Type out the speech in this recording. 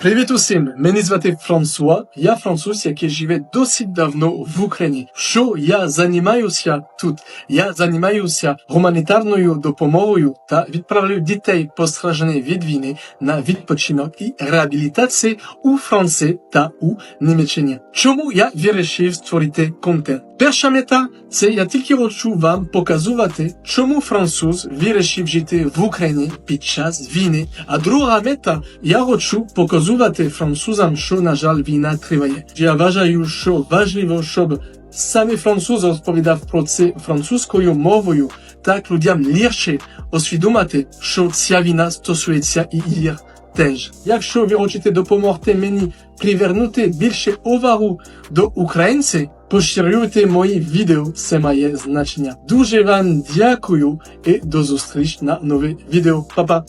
Привіт усім! Мене звати Франсуа. Я француз, який живе досить давно в Україні. Що я займаюся тут? Я займаюся гуманітарною допомогою та відправляю дітей постражданих від війни на відпочинок і реабілітацію у Франції та у Німеччині. Чому я вирішив створити контент? Перша мета це я тільки хочу вам показувати, чому француз вирішив жити в Україні під час війни. А друга мета я хочу показувати французам, що на жаль війна триває. Я вважаю, що важливо, щоб саме француз розповідав про це французькою мовою, так людям легше усвідомити, що ця війна стосується і їх теж. Якщо ви хочете допомогти мені привернути більше увагу до українців, поширюйте мої відео, це має значення. Дуже вам дякую і до зустріч на нове відео. Па-па!